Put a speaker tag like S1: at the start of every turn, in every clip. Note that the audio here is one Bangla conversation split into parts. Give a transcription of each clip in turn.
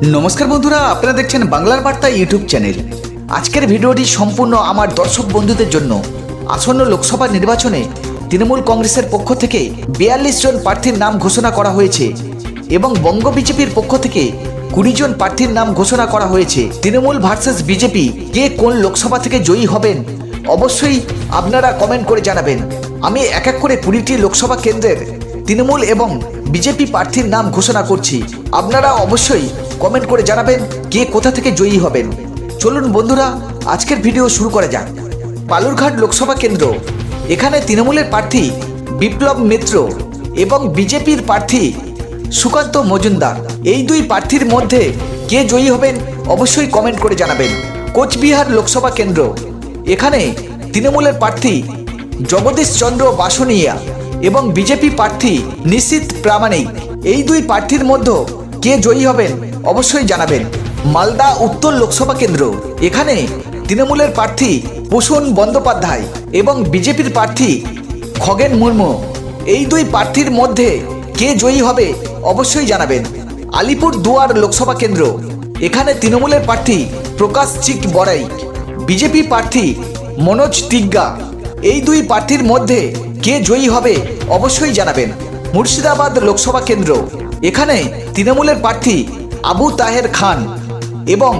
S1: নমস্কার বন্ধুরা, আপনারা দেখছেন বাংলার বার্তা ইউটিউব চ্যানেল। আজকের ভিডিওটি সম্পূর্ণ আমার দর্শক বন্ধুদের জন্য। আসন্ন লোকসভা নির্বাচনে তৃণমূল কংগ্রেসের পক্ষ থেকে বিয়াল্লিশ জন প্রার্থীর নাম ঘোষণা করা হয়েছে এবং বঙ্গ বিজেপির পক্ষ থেকে কুড়ি জন প্রার্থীর নাম ঘোষণা করা হয়েছে। তৃণমূল ভার্সেস বিজেপি কে কোন লোকসভা থেকে জয়ী হবেন, অবশ্যই আপনারা কমেন্ট করে জানাবেন। আমি এক এক করে কুড়িটি লোকসভা কেন্দ্রের তৃণমূল এবং বিজেপি প্রার্থীর নাম ঘোষণা করছি। আপনারা অবশ্যই কমেন্ট করে জানাবেন কে কোথা থেকে জয়ী হবেন। চলুন বন্ধুরা, আজকের ভিডিও শুরু করা যাক। বালুরঘাট লোকসভা কেন্দ্র। এখানে তৃণমূলের প্রার্থী বিপ্লব মিত্র এবং বিজেপির প্রার্থী সুকান্ত মজুমদার। এই দুই প্রার্থীর মধ্যে কে জয়ী হবেন অবশ্যই কমেন্ট করে জানাবেন। কোচবিহার লোকসভা কেন্দ্র। এখানে তৃণমূলের প্রার্থী জগদীশ চন্দ্র বাসনিয়া এবং বিজেপি প্রার্থী নিশীত প্রামাণিক। এই দুই প্রার্থীর মধ্যে কে জয়ী হবেন অবশ্যই জানাবেন। মালদা উত্তর লোকসভা কেন্দ্র। এখানে তৃণমূলের প্রার্থী পোষণ বন্দ্যোপাধ্যায় এবং বিজেপির প্রার্থী খগেন মুর্মু। এই দুই প্রার্থীর মধ্যে কে জয়ী হবে অবশ্যই জানাবেন। আলিপুর দুয়ার লোকসভা কেন্দ্র। এখানে তৃণমূলের প্রার্থী প্রকাশ চিক বড়াই। বিজেপি প্রার্থী মনোজ তিগ্গা। এই দুই প্রার্থীর মধ্যে কে জয়ী হবে অবশ্যই জানাবেন। মুর্শিদাবাদ লোকসভা কেন্দ্র। এখানে তৃণমূলের প্রার্থী আবু তাহের খান এবং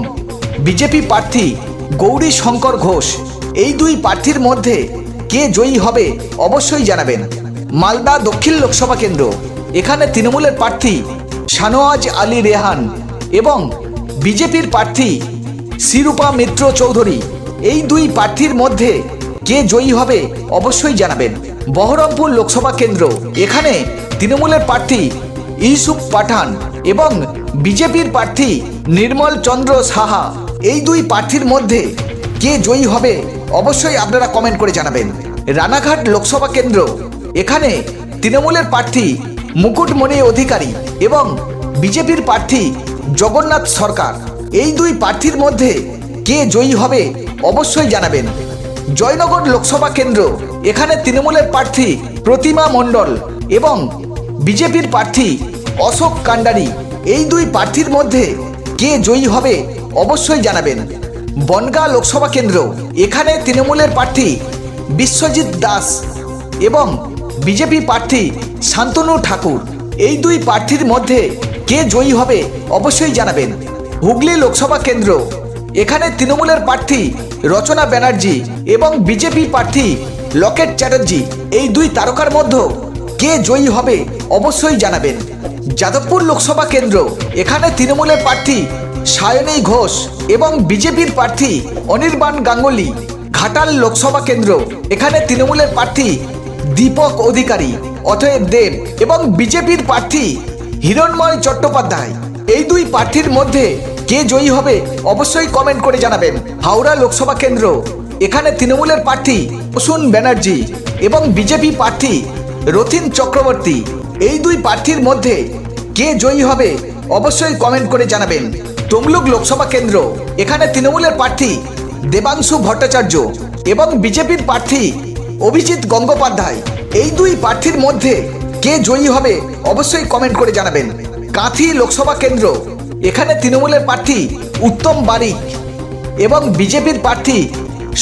S1: বিজেপি প্রার্থী গৌরী শঙ্কর ঘোষ। এই দুই প্রার্থীর মধ্যে কে জয়ী হবে অবশ্যই জানাবেন। মালদা দক্ষিণ লোকসভা কেন্দ্র। এখানে তৃণমূলের প্রার্থী শানোয়াজ আলী রেহান এবং বিজেপির প্রার্থী শিরূপা মিত্র চৌধুরী। এই দুই প্রার্থীর মধ্যে কে জয়ী হবে অবশ্যই জানাবেন। বহরমপুর লোকসভা কেন্দ্র। এখানে তৃণমূলের প্রার্থী ইউসুফ পাঠান এবং বিজেপির প্রার্থী নির্মল চন্দ্র সাহা। এই দুই প্রার্থীর মধ্যে কে জয়ী হবে অবশ্যই আপনারা কমেন্ট করে জানাবেন। রানাঘাট লোকসভা কেন্দ্র, এখানে তৃণমূলের প্রার্থী মুকুটমণি অধিকারী এবং বিজেপির প্রার্থী জগন্নাথ সরকার। এই দুই প্রার্থীর মধ্যে কে জয়ী হবে অবশ্যই জানাবেন। জয়নগর লোকসভা কেন্দ্র, এখানে তৃণমূলের প্রার্থী প্রতিমা মণ্ডল এবং বিজেপির প্রার্থী অশোক কান্ডারি এই দুই প্রার্থীর মধ্যে কে জয়ী হবে অবশ্যই জানাবেন। বনগাঁ লোকসভা কেন্দ্র, এখানে তৃণমূলের প্রার্থী বিশ্বজিৎ দাস এবং বিজেপি প্রার্থী শান্তনু ঠাকুর। এই দুই প্রার্থীর মধ্যে কে জয়ী হবে অবশ্যই জানাবেন। হুগলি লোকসভা কেন্দ্র, এখানে তৃণমূলের প্রার্থী রচনা ব্যানার্জি এবং বিজেপি প্রার্থী লকেট চ্যাটার্জি, এই দুই তারকার মধ্যে কে জয়ী হবে অবশ্যই জানাবেন। যাদবপুর লোকসভা কেন্দ্র। এখানে তৃণমূলের প্রার্থী সায়নী ঘোষ এবং বিজেপির প্রার্থী অনির্বাণ গাঙ্গুলি। ঘাটাল লোকসভা কেন্দ্র। এখানে তৃণমূলের প্রার্থী দীপক অধিকারী, অতএব দেব এবং বিজেপির প্রার্থী হিরণময় চট্টোপাধ্যায়। এই দুই প্রার্থীর মধ্যে কে জয়ী হবে অবশ্যই কমেন্ট করে জানাবেন। হাওড়া লোকসভা কেন্দ্র। এখানে তৃণমূলের প্রার্থী প্রসূন ব্যানার্জি এবং বিজেপি প্রার্থী রথিন চক্রবর্তী। এই দুই প্রার্থীর মধ্যে কে জয়ী হবে অবশ্যই কমেন্ট করে জানাবেন। তমলুক লোকসভা কেন্দ্র, এখানে তৃণমূলের প্রার্থী দেবাংশু ভট্টাচার্য এবং বিজেপির প্রার্থী অভিজিৎ গঙ্গোপাধ্যায়। এই দুই প্রার্থীর মধ্যে কে জয়ী হবে অবশ্যই কমেন্ট করে জানাবেন। কাঁথি লোকসভা কেন্দ্র, এখানে তৃণমূলের প্রার্থী উত্তম বারিক এবং বিজেপির প্রার্থী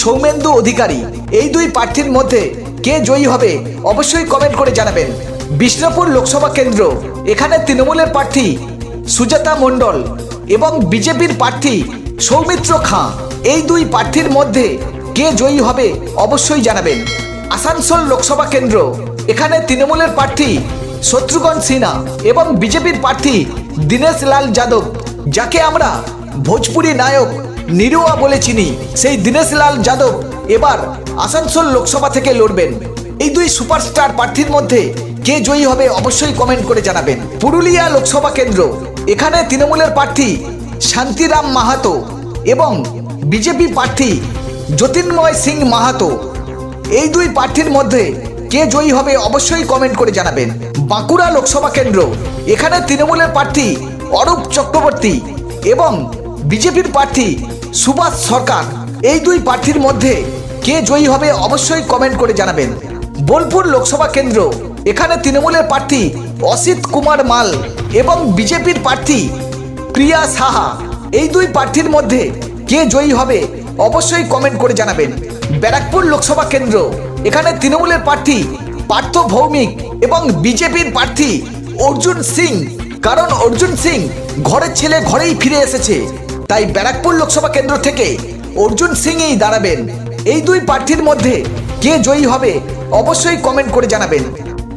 S1: সৌমেন্দু অধিকারী। এই দুই প্রার্থীর মধ্যে কে জয়ী হবে অবশ্যই কমেন্ট করে জানাবেন। বিষ্ণুপুর লোকসভা কেন্দ্র। এখানে তৃণমূলের প্রার্থী সুজাতা মণ্ডল এবং বিজেপির প্রার্থী সৌমিত্র খাঁ। এই দুই প্রার্থীর মধ্যে কে জয়ী হবে অবশ্যই জানাবেন। আসানসোল লোকসভা কেন্দ্র। এখানে তৃণমূলের প্রার্থী শত্রুঘ্ন সিনহা এবং বিজেপির প্রার্থী দীনেশ লাল যাদব, যাকে আমরা ভোজপুরি নায়ক নিরুয়া বলে চিনি। সেই দীনেশ লাল যাদব এবার আসানসোল লোকসভা থেকে লড়বেন। এই দুই সুপারস্টার প্রার্থীর মধ্যে কে জয়ী হবে অবশ্যই কমেন্ট করে জানাবেন। পুরুলিয়া লোকসভা কেন্দ্র, এখানে তৃণমূলের প্রার্থী শান্তিরাম মাহাতো এবং বিজেপি প্রার্থী জ্যোতির্ময় সিং মাহাতো। এই দুই প্রার্থীর মধ্যে কে জয়ী হবে অবশ্যই কমেন্ট করে জানাবেন। বাঁকুড়া লোকসভা কেন্দ্র, এখানে তৃণমূলের প্রার্থী অরূপ চক্রবর্তী এবং বিজেপির প্রার্থী সুভাষ সরকার। এই দুই প্রার্থীর মধ্যে কে জয়ী হবে অবশ্যই কমেন্ট করে জানাবেন। বোলপুর লোকসভা কেন্দ্র। এখানে তৃণমূলের প্রার্থী অসিত কুমার মাল এবং বিজেপির প্রার্থী প্রিয়া সাহা। এই দুই প্রার্থীর মধ্যে কে জয়ী হবে অবশ্যই কমেন্ট করে জানাবেন। ব্যারাকপুর লোকসভা কেন্দ্র। এখানে তৃণমূলের প্রার্থী পার্থ ভৌমিক এবং বিজেপির প্রার্থী অর্জুন সিং। কারণ অর্জুন সিং ঘরের ছেলে ঘরেই ফিরে এসেছে। তাই ব্যারাকপুর লোকসভা কেন্দ্র থেকে অর্জুন সিংই দাঁড়াবেন। এই দুই প্রার্থীর মধ্যে কে জয়ী হবে অবশ্যই কমেন্ট করে জানাবেন।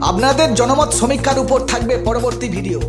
S1: আপনাদের জনমত সমীক্ষার উপর থাকবে পরবর্তী ভিডিও।